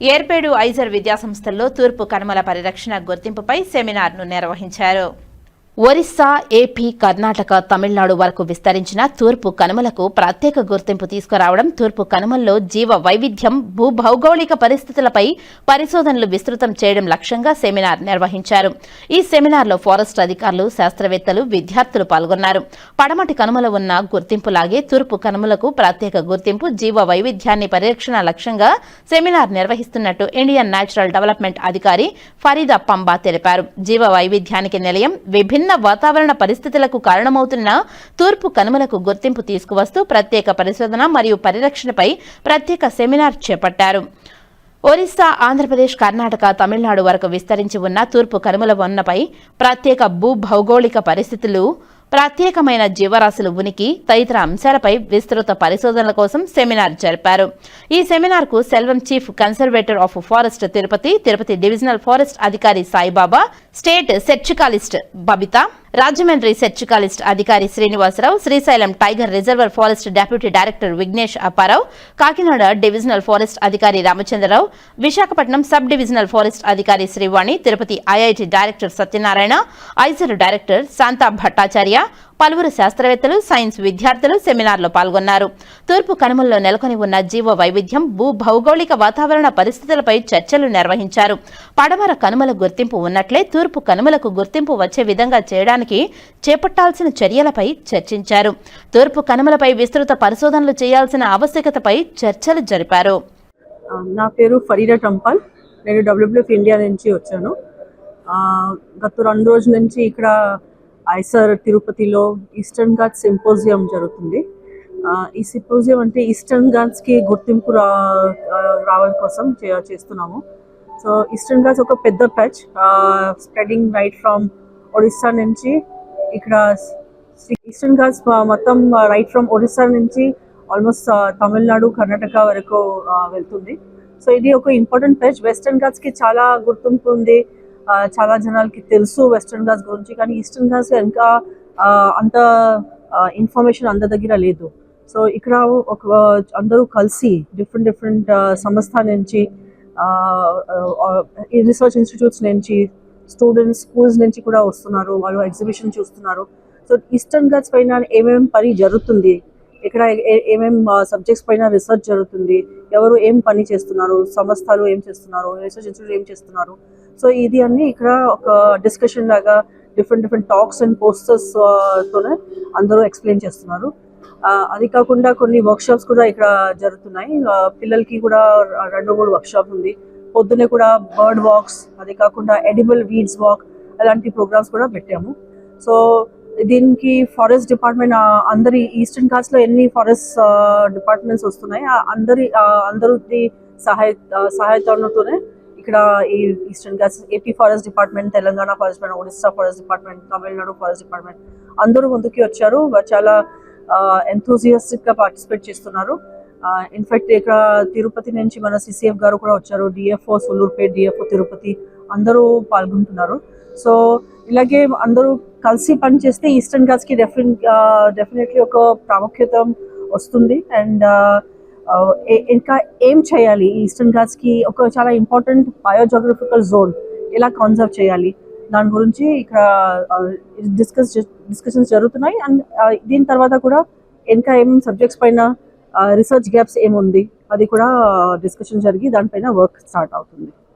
Yerpedu IISER విద్యాసంస్థల్లో తూర్పు కనుమల పరిరక్షణ గుర్తింపుపై సెమినార్ను నిర్వహించారు. ఒరిస్సా ఏపీ కర్ణాటక తమిళనాడు వరకు విస్తరించిన తూర్పు కనుమలకు ప్రత్యేక గుర్తింపు తీసుకురావడం తూర్పు కనుమల్లో జీవ వైవిధ్యం భూభౌగోళిక పరిస్థితులపై పరిశోధనలు విస్తృతం చేయడం లక్ష్యంగా సెమినార్ నిర్వహించారు. ఈ సెమినార్లో ఫారెస్ట్ అధికారులు శాస్త్రవేత్తలు విద్యార్థులు పాల్గొన్నారు. పడమటి కనుమల ఉన్న గుర్తింపులాగే తూర్పు కనుమలకు ప్రత్యేక గుర్తింపు జీవ వైవిధ్యాన్ని పరిరక్షణ లక్ష్యంగా సెమినార్ నిర్వహిస్తున్నట్టు ఇండియన్ నేచురల్ డెవలప్మెంట్ అధికారి ఫరీదా పంబా తెలిపారు. జీవ వైవిధ్యానికి నిలయం విభిన్న వాతావరణ పరిస్థితులకు కారణమవుతున్న తూర్పు కనుమలకు గుర్తింపు తీసుకువస్తూ ప్రత్యేక పరిశోధన మరియు పరిరక్షణపై ప్రత్యేక సెమినార్ చేపట్టారు. ఒరిస్సా ఆంధ్రప్రదేశ్ కర్ణాటక తమిళనాడు వరకు విస్తరించి ఉన్న తూర్పు కనుమల వన్నపై ప్రత్యేక భూ భౌగోళిక పరిస్థితులు ప్రత్యేకమైన జీవరాశుల ఉనికి తదితర అంశాలపై విస్తృత పరిశోధనల కోసం సెమినార్ జరిపారు. ఈ సెమినార్కు Selvam chief conservator of forest Tirupati Tirupati divisional forest అధికారి సాయిబాబా స్టేట్ సెర్చికాలిస్ట్ బబిత రాజమండ్రి సెర్చికాలిస్ట్ అధికారి Srinivasarao Srisailam tiger reserve forest deputy director Vignesh Apparao Kakinada divisional forest అధికారి Ramachandrarao Visakhapatnam sub divisional forest అధికారి Srivani Tirupati IIT director Satyanarayana IISER director Shanta Bhattacharya పలువురు శాస్త్రవేత్తలు science విద్యార్థులు సెమినార్లో పాల్గొన్నారు. తూర్పు కనుమల్లో నెలకొని ఉన్న జీవ వైవిధ్యం భూ భౌగోళిక వాతావరణ పరిస్థితులపై చర్చలు నిర్వహించారు. పడమర కనుమల గుర్తింపు ఉన్నట్లే తూర్పు కనుమలకు గుర్తింపు వచ్చే విధంగా చేయడానికి చేపట్టాల్సిన చర్యలపై చర్చించారు. తూర్పు కనుమలపై విస్తృత పరిశోధనలు చేయాల్సిన ఆవశ్యకతపై చర్చలు జరిపారు. నా పేరు ఫరీడా టంపల్. నేను డబ్ల్యూబ్ల్యూఎఫ్ ఇండియా నుంచి వచ్చాను. గత రెండు రోజుల నుంచి ఇక్కడ ఐసర్ తిరుపతిలో ఈస్టర్న్ ఘాట్ సింపోజియం జరుగుతుంది. ఈ సింపోజియం అంటే ఈస్టర్న్ ఘాట్స్కి గుర్తింపు రా రావడం కోసం చేస్తున్నాము. సో ఈస్టర్న్ ఘాట్స్ ఒక పెద్ద patch spreading right from Odisha నుంచి ఇక్కడ ఈస్టర్న్ ఘాట్స్ మొత్తం రైట్ ఫ్రమ్ ఒడిస్సా నుంచి ఆల్మోస్ట్ తమిళనాడు కర్ణాటక వరకు వెళ్తుంది. సో ఇది ఒక ఇంపార్టెంట్ ప్యాచ్. వెస్టర్న్ ఘాట్స్కి చాలా గుర్తింపు ఉంది. చాలా జనాలకి తెలుసు వెస్ట్రన్ ఘాట్స్ గురించి కానీ ఈస్టర్న్ ఘాట్స్ ఇంకా అంత ఇన్ఫర్మేషన్ అందరి దగ్గర లేదు. సో ఇక్కడ ఒక అందరూ కలిసి డిఫరెంట్ డిఫరెంట్ సంస్థ నుంచి రీసెర్చ్ ఇన్స్టిట్యూట్స్ నుంచి స్టూడెంట్స్ స్కూల్స్ నుంచి కూడా వస్తున్నారు వాళ్ళు ఎగ్జిబిషన్ చూస్తున్నారు. సో ఈస్టర్న్ ఘాట్స్ పైన ఏమేమి పని జరుగుతుంది? ఇక్కడ ఏమేం సబ్జెక్ట్స్ పైన రీసెర్చ్ జరుగుతుంది? ఎవరు ఏం పని చేస్తున్నారు? సంస్థలు ఏం చేస్తున్నారు? రీసెర్చ్ ఇన్స్టిట్యూట్ ఏం చేస్తున్నారు? సో ఇది అన్ని ఇక్కడ ఒక డిస్కషన్ లాగా different different talks and posters తోనే అందరూ ఎక్స్ప్లెయిన్ చేస్తున్నారు. ఆ, అది కాకుండా కొన్ని వర్క్షాప్స్ కూడా ఇక్కడ జరుగుతున్నాయి. పిల్లలకి కూడా రెండు మూడు వర్క్షాప్ ఉంది. పొద్దునే కూడా బర్డ్ వాక్స్ అదే కాకుండా ఎడిబుల్ వీడ్స్ వాక్ అలాంటి ప్రోగ్రామ్స్ కూడా పెట్టాము. సో దీనికి ఫారెస్ట్ డిపార్ట్మెంట్ అందరి ఈస్టర్న్ కాస్ట్లో ఎన్ని ఫారెస్ట్ డిపార్ట్మెంట్స్ వస్తున్నాయి అందరి ఆ, అందరి సహాయ ఆ, సహాయతతోనే ఇక్కడ ఈ eastern coast AP forest department Telangana forest department Odisha forest department Tamil Nadu forest department అందరూ ముందుకి వచ్చారు. చాలా ఎంతూజియాస్టిక్గా పార్టిసిపేట్ చేస్తున్నారు. ఇన్ఫాక్ట్ ఇక్కడ తిరుపతి నుంచి మన సిసిఎఫ్ గారు కూడా వచ్చారు. డిఎఫ్ఓ సులూర్పేట్ డిఎఫ్ఓ తిరుపతి అందరూ పాల్గొంటున్నారు. సో ఇలాగే అందరూ కలిసి పని చేస్తే ఈస్టర్న్ గాస్కి డెఫినెట్ డెఫినెట్లీ ఒక ప్రాముఖ్యత వస్తుంది. అండ్ ఇంకా ఏం చేయాలి? ఈస్టర్న్ ఘాట్స్కి ఒక చాలా ఇంపార్టెంట్ బయోజోగ్రఫికల్ జోన్ ఎలా కన్సర్వ్ చేయాలి? దాని గురించి ఇక్కడ డిస్కస్ డిస్కషన్స్ జరుగుతున్నాయి. అండ్ దీని తర్వాత కూడా ఇంకా ఏం సబ్జెక్ట్స్ పైన రీసెర్చ్ గ్యాప్స్ ఏముంది? అది కూడా డిస్కషన్ జరిగి దానిపైన వర్క్ స్టార్ట్ అవుతుంది.